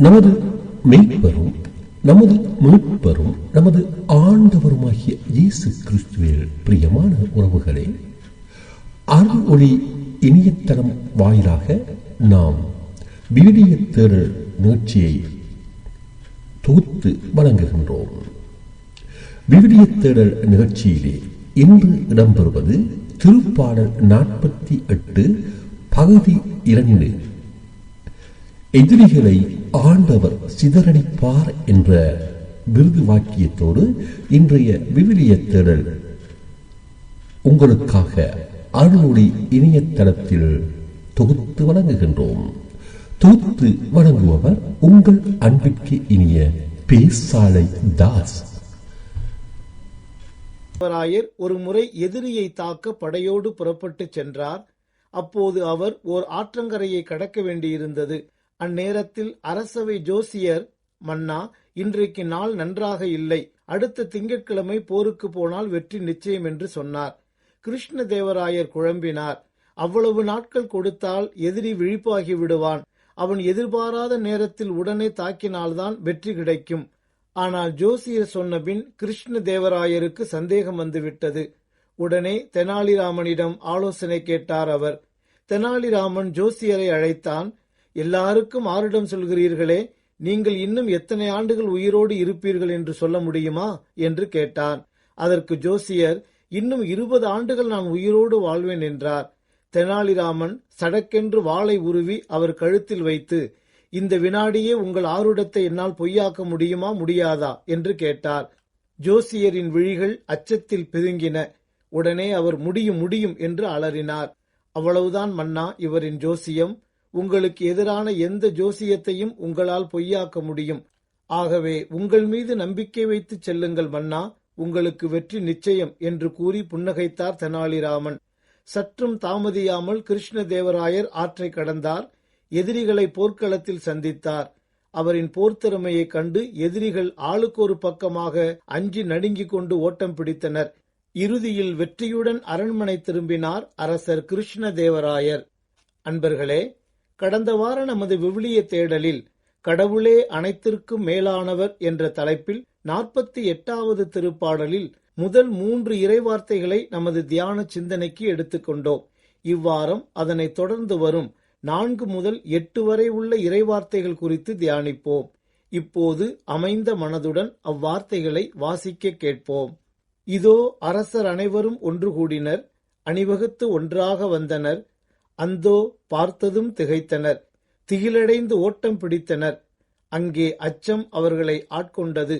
நமது மெய்ப்பரும் நமது மீட்பெரும் நமது ஆண்டவருமாகிய இயேசு கிறிஸ்துவில் பிரியமான உறவுகளே அருள் ஒளி இணையதளம் வாயிலாக நாம் வீடிய தேடல் நிகழ்ச்சியை தொகுத்து வழங்குகின்றோம். விவிலிய தேடல் நிகழ்ச்சியிலே இன்று இடம்பெறுவது திருப்பாடல் நாற்பத்தி எட்டு பகுதி இரண்டு எதிரிகளை ஆண்டவர் சிதறடிப்பார் என்ற விருது வாக்கியத்தோடு இன்றைய விவிலிய தேடல் உங்களுக்காக அருளொளி இணையதளத்தில் தொகுத்து வழங்குகின்றோம். தொகுத்து வழங்குபவர் உங்கள் அன்பிற்கு இனிய பேசாலை தாஸ். தேவராயர் ஒரு முறை எதிரியை தாக்க படையோடு புறப்பட்டு சென்றார். அப்போது அவர் ஓர் ஆற்றங்கரையை கடக்க வேண்டியிருந்தது. அந்நேரத்தில் அரசவை ஜோசியர் மன்னா இன்றைக்கு நாள் நன்றாக இல்லை. அடுத்த திங்கட்கிழமை போருக்கு போனால் வெற்றி நிச்சயம் என்று சொன்னார். கிருஷ்ண தேவராயர் குழம்பினார். அவ்வளவு நாட்கள் கொடுத்தால் எதிரி விழிப்பாகி விடுவான். அவன் எதிர்பாராத நேரத்தில் உடனே தாக்கினால்தான் வெற்றி கிடைக்கும். ஆனால் ஜோசியர் சொன்னபின் கிருஷ்ண தேவராயருக்கு சந்தேகம் வந்துவிட்டது. உடனே தெனாலிராமனிடம் ஆலோசனை கேட்டார் அவர். தெனாலிராமன் ஜோசியரை அழைத்தான் எல்லாருக்கும் ஆரிடம் சொல்கிறீர்களே நீங்கள் இன்னும் எத்தனை ஆண்டுகள் உயிரோடு இருப்பீர்கள் என்று சொல்ல முடியுமா? என்று கேட்டான். அதற்கு ஜோசியர் இன்னும் இருபது ஆண்டுகள் நான் உயிரோடு வாழ்வேன் என்றார். தெனாலிராமன் சடக்கென்று வாளை உருவி அவர் கழுத்தில் வைத்து இந்த வினாடியே உங்கள் ஆருடத்தை என்னால் பொய்யாக்க முடியுமா முடியாதா? என்று கேட்டார். ஜோசியரின் விழிகள் அச்சத்தில் பிதுங்கின. உடனே அவர் முடியும் முடியும் என்று அலறினார். அவ்வளவுதான் மன்னா இவரின் ஜோசியம். உங்களுக்கு எதிரான எந்த ஜோசியத்தையும் உங்களால் பொய்யாக்க முடியும். ஆகவே உங்கள் மீது நம்பிக்கை வைத்து செல்லுங்கள் மன்னா உங்களுக்கு வெற்றி நிச்சயம் என்று கூறி புன்னகைத்தார் தெனாலிராமன். சற்றும் தாமதியாமல் கிருஷ்ணதேவராயர் ஆற்றை கடந்தார் எதிரிகளை போர்க்களத்தில் சந்தித்தார். அவரின் போர்த்திறமையைக் கண்டு எதிரிகள் ஆளுக்கொரு பக்கமாக அஞ்சி நடுங்கிக் கொண்டு ஓட்டம் பிடித்தனர். இறுதியில் வெற்றியுடன் அரண்மனை திரும்பினார் அரசர் கிருஷ்ணதேவராயர். அன்பர்களே கடந்த வார நமது விவிலிய தேடலில் கடவுளே அனைத்திற்கும் மேலானவர் என்ற தலைப்பில் நாற்பத்தி எட்டாவது திருப்பாடலில் முதல் மூன்று இறைவார்த்தைகளை நமது தியான சிந்தனைக்கு எடுத்துக்கொண்டோம் இவ்வாரம் அதனை தொடர்ந்து வரும் நான்கு முதல் எட்டு வரை உள்ள இறைவார்த்தைகள் குறித்து தியானிப்போம். இப்போது அமைந்த மனதுடன் அவ்வார்த்தைகளை வாசிக்க கேட்போம். இதோ அரசர் அனைவரும் ஒன்று கூடினர் அணிவகுத்து ஒன்றாக வந்தனர் அந்தோ பார்த்ததும் திகைத்தனர். திகிலடைந்து ஓட்டம் பிடித்தனர். அங்கே அச்சம் அவர்களை ஆட்கொண்டது.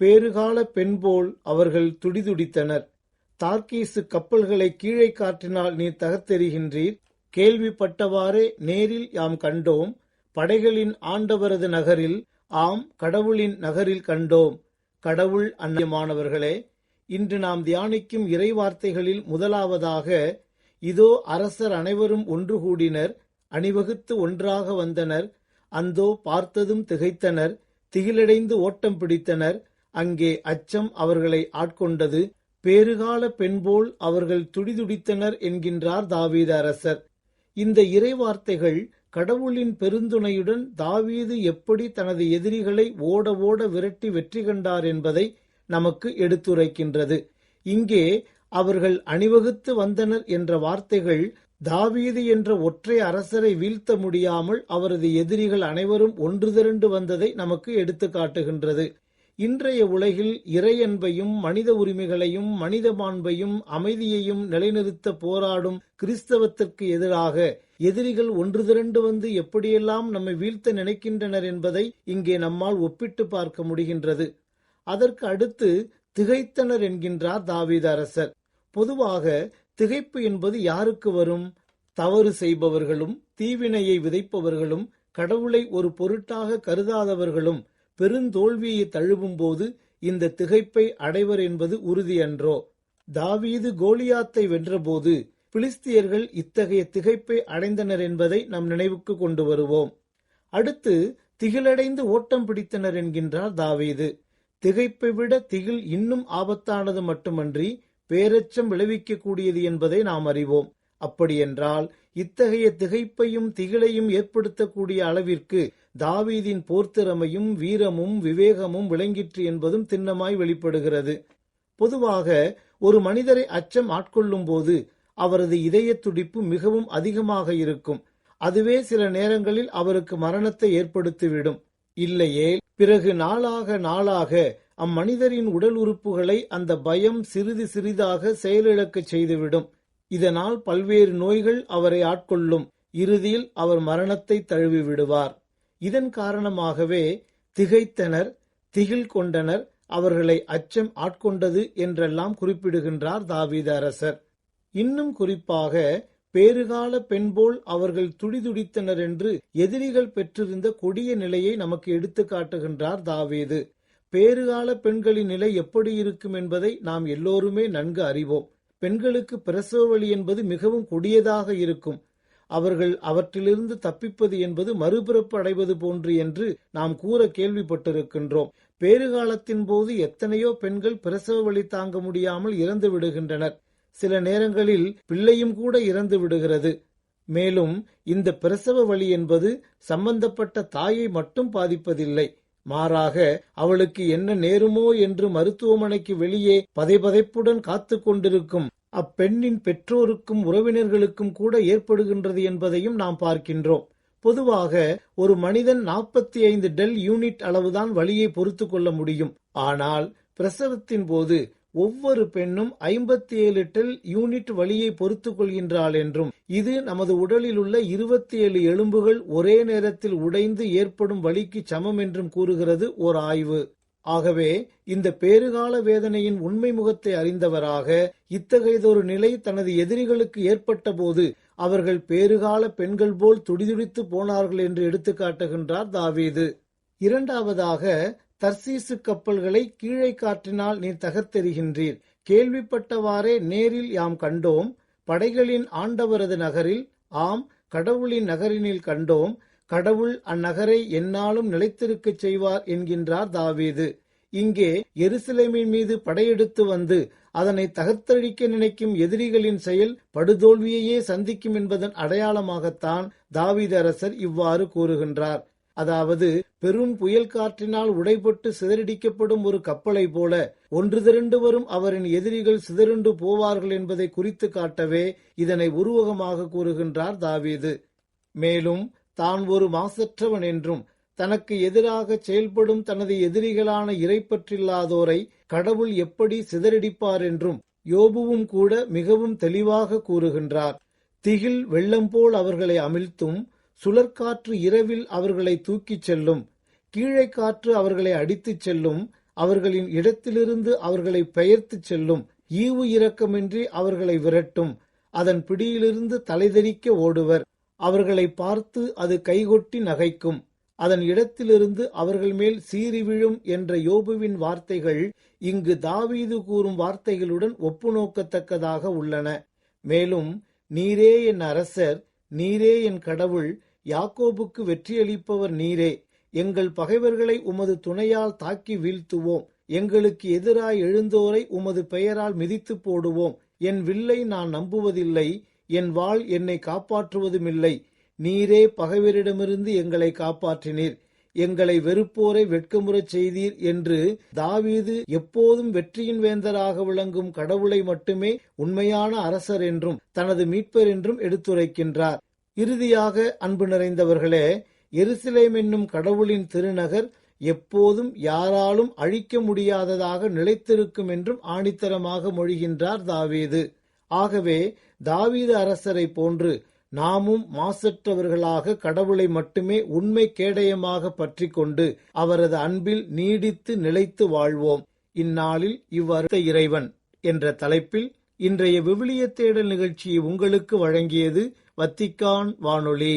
பேறுகால பெண்போல் அவர்கள் துடிதுடித்தனர். தார்கீசு கப்பல்களை கீழே காற்றினால் நீர் தகர்த்தெறிகின்றீர். கேள்விப்பட்டவாறே நேரில் யாம் கண்டோம். படைகளின் ஆண்டவரது நகரில் ஆம் கடவுளின் நகரில் கண்டோம். கடவுள் அந்நியமானவர்களே இன்று நாம் தியானிக்கும் இறைவார்த்தைகளில் முதலாவதாக இதோ அரசர் அனைவரும் ஒன்று கூடினர் அணிவகுத்து ஒன்றாக வந்தனர். அந்தோ பார்த்ததும் திகைத்தனர் திகிலடைந்து ஓட்டம் பிடித்தனர். அங்கே அச்சம் அவர்களை ஆட்கொண்டது பேறுகால பெண்போல் அவர்கள் துடிதுடித்தனர் என்கின்றார் தாவீது அரசர். இந்த இறைவார்த்தைகள் கடவுளின் பெருந்துணையுடன் தாவீது எப்படி தனது எதிரிகளை ஓட ஓட விரட்டி வெற்றி கண்டார் என்பதை நமக்கு எடுத்துரைக்கின்றது. இங்கே அவர்கள் அணிவகுத்து வந்தனர் என்ற வார்த்தைகள் தாவீது என்ற ஒற்றை அரசரை வீழ்த்த முடியாமல் அவரது எதிரிகள் அனைவரும் ஒன்று திரண்டு வந்ததை நமக்கு எடுத்து காட்டுகின்றது. இன்றைய உலகில் இறையன்பையும் மனித உரிமைகளையும் மனித மாண்பையும் அமைதியையும் நிலைநிறுத்த போராடும் கிறிஸ்தவத்திற்கு எதிராக எதிரிகள் ஒன்று திரண்டு வந்து எப்படியெல்லாம் நம்மை வீழ்த்த நினைக்கின்றனர் என்பதை இங்கே நம்மால் ஒப்பிட்டு பார்க்க முடிகின்றது. அதற்கு அடுத்து திகைத்தனர் என்கின்றார் தாவீத அரசர். பொதுவாக திகைப்பு என்பது யாருக்கு வரும்? தவறு செய்பவர்களும் தீவினையை விதைப்பவர்களும் கடவுளை ஒரு பொருட்டாக கருதாதவர்களும் பெருந்தோல்வியை தழுவும் போது இந்த திகைப்பை அடைவர் என்பது உறுதியன்றோ தாவீது கோலியாத்தை வென்றபோது பிலிஸ்தியர்கள் இத்தகைய திகைப்பை அடைந்தனர் என்பதை நம் நினைவுக்கு கொண்டு வருவோம். அடுத்து திகிலடைந்து ஓட்டம் பிடித்தனர் என்கின்றார் தாவீது. திகைப்பை விட திகில் இன்னும் ஆபத்தானது மட்டுமன்றி பேரச்சம் விளைவிக்கக்கூடியது என்பதை நாம் அறிவோம். அப்படியென்றால் இத்தகைய திகைப்பையும் திகிலையும் ஏற்படுத்தக்கூடிய அளவிற்கு தாவீதின் போர்த்திறமையும் வீரமும் விவேகமும் விளங்கிற்று என்பதும் திண்ணமாய் வெளிப்படுகிறது. பொதுவாக ஒரு மனிதரை அச்சம் ஆட்கொள்ளும் போது அவரது இதய துடிப்பு மிகவும் அதிகமாக இருக்கும். அதுவே சில நேரங்களில் அவருக்கு மரணத்தை ஏற்படுத்திவிடும். இல்லையே பிறகு நாளாக நாளாக அம்மனிதரின் உடல் உறுப்புகளை அந்த பயம் சிறிது சிறிதாக செயலிழக்கச் செய்துவிடும். இதனால் பல்வேறு நோய்கள் அவரை ஆட்கொள்ளும். இறுதியில் அவர் மரணத்தை தழுவி விடுவார் இதன் காரணமாகவே திகைத்தனர் திகில் கொண்டனர் அவர்களை அச்சம் ஆட்கொண்டது என்றெல்லாம் குறிப்பிடுகின்றார் தாவீத அரசர். இன்னும் குறிப்பாக பேறுகால பெண்போல் அவர்கள் துடிதுடித்தனர் என்று எதிரிகள் பெற்றிருந்த கொடிய நிலையை நமக்கு எடுத்து காட்டுகின்றார் தாவீது. பேறுகால பெண்களின் நிலை எப்படி இருக்கும் என்பதை நாம் எல்லோருமே நன்கு அறிவோம். பெண்களுக்கு பிரசவ வலி என்பது மிகவும் கொடியதாக இருக்கும். அவர்கள் அவற்றிலிருந்து தப்பிப்பது என்பது மறுபிறப்பு அடைவது போன்று என்று நாம் கூற கேள்விப்பட்டிருக்கின்றோம். பேறுகாலத்தின் போது எத்தனையோ பெண்கள் பிரசவ வலி தாங்க முடியாமல் இறந்து விடுகின்றனர். சில நேரங்களில் பிள்ளையும் கூட இறந்து விடுகிறது. மேலும் இந்த பிரசவ வலி என்பது சம்பந்தப்பட்ட தாயை மட்டும் பாதிப்பதில்லை. மாறாக அவளுக்கு என்ன நேருமோ என்று மருத்துவமனைக்கு வெளியே பதைபதைப்புடன் காத்து கொண்டிருக்கும் அப்பெண்ணின் பெற்றோருக்கும் உறவினர்களுக்கும் கூட ஏற்படுகின்றது என்பதையும் நாம் பார்க்கின்றோம். பொதுவாக ஒரு மனிதன் நாற்பத்தி ஐந்து டெல் யூனிட் அளவுதான் வலியை பொறுத்து கொள்ள முடியும். ஆனால் பிரசவத்தின் போது ஒவ்வொரு பெண்ணும் ஐம்பத்தி ஏழு டெல் யூனிட் வலியை பொறுத்துக் கொள்கின்றாள் என்றும் இது நமது உடலில் உள்ள இருபத்தி ஏழு எலும்புகள் ஒரே நேரத்தில் உடைந்து ஏற்படும் வலிக்கு சமம் என்றும் கூறுகிறது ஓர் ஆய்வு. ஆகவே இந்த பேறுகால வேதனையின் உண்மை முகத்தை அறிந்தவராக இத்தகையதொரு நிலை தனது எதிரிகளுக்கு ஏற்பட்ட போது அவர்கள் பேறுகால பெண்கள் போல் துடிதுடித்து போனார்கள் என்று எடுத்துக்காட்டுகின்றார் தாவீது. இரண்டாவதாக தர்சீசு கப்பல்களை கீழே காற்றினால் நீர் தகர்த்தெறிகின்றீர். கேள்விப்பட்டவாறே நேரில் யாம் கண்டோம். படைகளின் ஆண்டவரது நகரில் ஆம் கடவுளின் நகரினில் கண்டோம். கடவுள் அந்நகரை என்னாலும் நிலைத்திருக்கச் செய்வார் என்கின்றார் தாவீது. இங்கே எருசலேமின் மீது படையெடுத்து வந்து அதனை தகர்த்தழிக்க நினைக்கும் எதிரிகளின் செயல் படுதோல்வியையே சந்திக்கும் என்பதன் அடையாளமாகத்தான் தாவீது அரசர் இவ்வாறு கூறுகின்றார். அதாவது பெரும் புயல் காற்றினால் உடைபட்டு சிதறடிக்கப்படும் ஒரு கப்பலை போல ஒன்று திரண்டு வரும் அவரின் எதிரிகள் சிதறுண்டு போவார்கள் என்பதை குறித்து காட்டவே இதனை உருவகமாக கூறுகின்றார் தாவீது. மேலும் தான் ஒரு மாசற்றவன் என்றும் தனக்கு எதிராக செயல்படும் தனது எதிரிகளான இறைப்பற்றில்லாதோரை கடவுள் எப்படி சிதறடிப்பார் என்றும் யோபுவும் கூட மிகவும் தெளிவாக கூறுகின்றார். திகில் வெள்ளம் போல் அவர்களை அமிழ்த்தும் சுழற்காற்று இரவில் அவர்களை தூக்கிச் செல்லும் கீழே காற்று அவர்களை அடித்துச் செல்லும் அவர்களின் இடத்திலிருந்து அவர்களை பெயர்த்துச் செல்லும் ஈவு இரக்கமின்றி அவர்களை விரட்டும் அதன் பிடியிலிருந்து தலைதெறிக்க ஓடுவர். அவர்களை பார்த்து அது கைகொட்டி நகைக்கும். அதன் இடத்திலிருந்து அவர்கள் மேல் சீறி விழும் என்ற யோபுவின் வார்த்தைகள் இங்கு தாவீது கூறும் வார்த்தைகளுடன் ஒப்புநோக்கத்தக்கதாக உள்ளன. மேலும் நீரே என் அரசர் நீரே என் கடவுள் யாக்கோபுக்கு வெற்றியளிப்பவர் நீரே. எங்கள் பகைவர்களை உமது துணையால் தாக்கி வீழ்த்துவோம். எங்களுக்கு எதிராய் எழுந்தோரை உமது பெயரால் மிதித்து போடுவோம். என் வில்லை நான் நம்புவதில்லை. என் வாள் என்னை காப்பாற்றுவதுமில்லை. நீரே பகைவரிடமிருந்து எங்களை காப்பாற்றினீர். எங்களை வெறுப்போரை வெட்கமுறச் செய்தீர் என்று தாவீது எப்போதும் வெற்றியின் வேந்தராக விளங்கும் கடவுளை மட்டுமே உண்மையான அரசர் என்றும் தனது மீட்பர் என்றும் எடுத்துரைக்கின்றார். இறுதியாக அன்பு நிறைந்தவர்களே எருசலேம் என்னும் கடவுளின் திருநகர் எப்போதும் யாராலும் அழிக்க முடியாததாக நிலைத்திருக்கும் என்றும் ஆணித்தரமாக மொழிகின்றார் தாவீது. ஆகவே தாவீது அரசரை போன்று நாமும் மாசற்றவர்களாக கடவுளை மட்டுமே உண்மை கேடயமாக பற்றி கொண்டு அவரது அன்பில் நீடித்து நிலைத்து வாழ்வோம். இந்நாளில் இவ்வருத்த இறைவன் என்ற தலைப்பில் இன்றைய விவிலிய தேடல் நிகழ்ச்சியை உங்களுக்கு வழங்கியது வத்திக்கான் வானொலி.